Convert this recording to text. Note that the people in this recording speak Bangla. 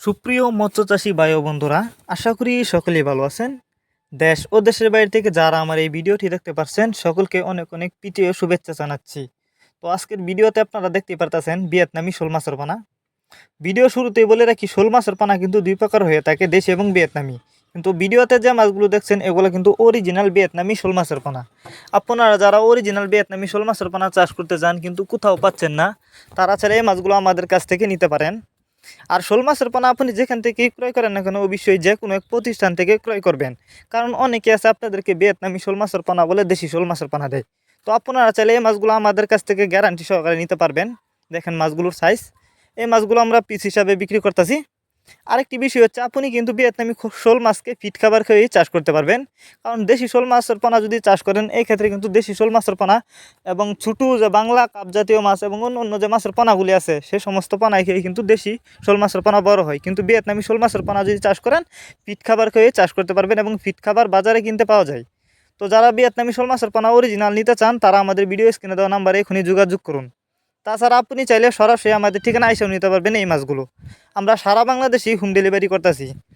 সুপ্রিয় মৎস্যচাষী ও বন্ধুরা, আশা করি সকলেই ভালো আছেন। দেশ ও দেশের বাইরে থেকে যারা আমার এই ভিডিওটি দেখতে পারছেন, সকলকে অনেক অনেক ও শুভেচ্ছা জানাচ্ছি। তো আজকের ভিডিওতে আপনারা দেখতে পারতেছেন ভিয়েতনামি শোল মাছের পানা। ভিডিও শুরুতেই বলে রাখি, শোল মাছের পানা কিন্তু দুই প্রকার হয়ে থাকে, দেশি এবং ভিয়েতনামি। কিন্তু ভিডিওতে যে মাছগুলো দেখছেন, এগুলো কিন্তু অরিজিনাল ভিয়েতনামি শোল মাছের পানা। আপনারা যারা অরিজিনাল ভিয়েতনামি শোল মাছের পানা চাষ করতে যান, কিন্তু কোথাও পাচ্ছেন না, তারা ছাড়া এই মাছগুলো আমাদের কাছ থেকে নিতে পারেন। আর শোল মাছের পানা আপনি যেখান থেকে ক্রয় করেন না কেন অবশ্যই যে কোনো এক প্রতিষ্ঠান থেকে ক্রয় করবেন। কারণ অনেকে আছে আপনাদেরকে ভিয়েতনামি শোল মাছের পানা বলে দেশি শোল মাছের পানা দেয়। তো আপনারা চাইলে এই মাছগুলো আমাদের কাছ থেকে গ্যারান্টি সহকারে নিতে পারবেন। দেখেন মাছগুলোর সাইজ এই মাছগুলো আমরা পিস হিসাবে বিক্রি করতেছি। আরেকটি বিষয় হচ্ছে, আপনি কিন্তু ভিয়েতনামি শোল মাছকে ফিট খাবার খেয়েই চাষ করতে পারবেন। কারণ দেশি শোল মাছের পানা যদি চাষ করেন, এই ক্ষেত্রে কিন্তু দেশি শোল মাছের পানা এবং ছোটো যে বাংলা কাপ জাতীয় মাছ এবং অন্য অন্য যে মাছের পানাগুলি আছে, সে সমস্ত পানায় খেয়ে কিন্তু দেশি শোল মাছের পানা বড় হয়। কিন্তু ভিয়েতনামি শোল মাছের পানা যদি চাষ করেন, ফিট খাবার খেয়ে চাষ করতে পারবেন এবং ফিট খাবার বাজারে কিনতে পাওয়া যায়। তো যারা ভিয়েতনামি শোল মাছের পানা অরিজিনাল নিতে চান, তারা আমাদের ভিডিও স্ক্রিনে দেওয়া নাম্বারে এখনই যোগাযোগ করুন। তাছাড়া আপনি চাইলে সরাসরি আমাদের ঠিকানা এসেও নিতে পারবেন এই মাছগুলো। আমরা সারা বাংলাদেশেই হোম ডেলিভারি করতেছি।